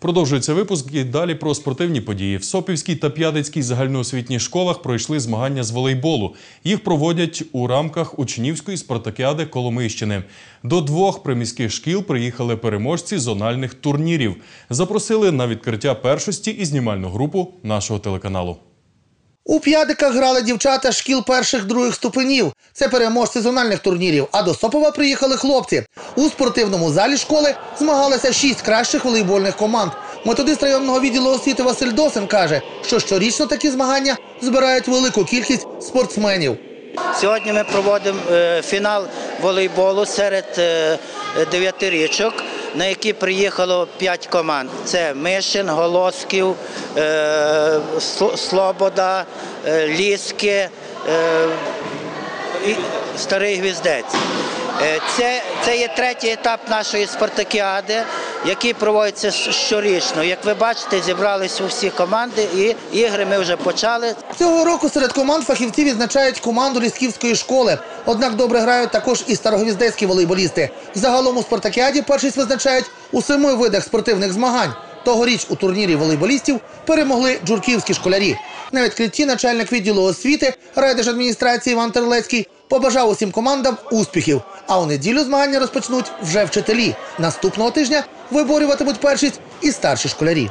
Продовжується випуск і далі про спортивні події. В Сопівській та П'ятицькій загальноосвітніх школах пройшли змагання з волейболу. Їх проводять у рамках учнівської спартакіади Коломийщини. До двох приміських шкіл приїхали переможці зональних турнірів. Запросили на відкриття першості і знімальну групу нашого телеканалу. У п'ядиках грали дівчата шкіл перших других ступенів. Це переможці зональних турнірів. А до Сопова приїхали хлопці. У спортивному залі школи змагалися шість кращих волейбольних команд. Методист районного відділу освіти Василь Досин каже, що щорічно такі змагання збирають велику кількість спортсменів. Сьогодні ми проводимо е, фінал волейболу серед е, дев'ятирічок, на які приїхало п'ять команд. Це Мишин, Голосків, е, Слобода, е, Ліски, е, Старий Гвіздець. Е, Це, це є третій етап нашої спартакіади, який проводиться щорічно. Як ви бачите, зібрались усі команди і ігри ми вже почали. Цього року серед команд фахівці відзначають команду Лісківської школи. Однак добре грають також і старогвіздецькі волейболісти. Загалом у спартакіаді першість визначають у семи видах спортивних змагань. Тогоріч у турнірі волейболістів перемогли джурківські школярі. На відкритті начальник відділу освіти райдержадміністрації Іван Терлецький побажав усім командам успіхів. А у неділю змагання розпочнуть вже вчителі. Наступного тижня виборюватимуть першість і старші школярі.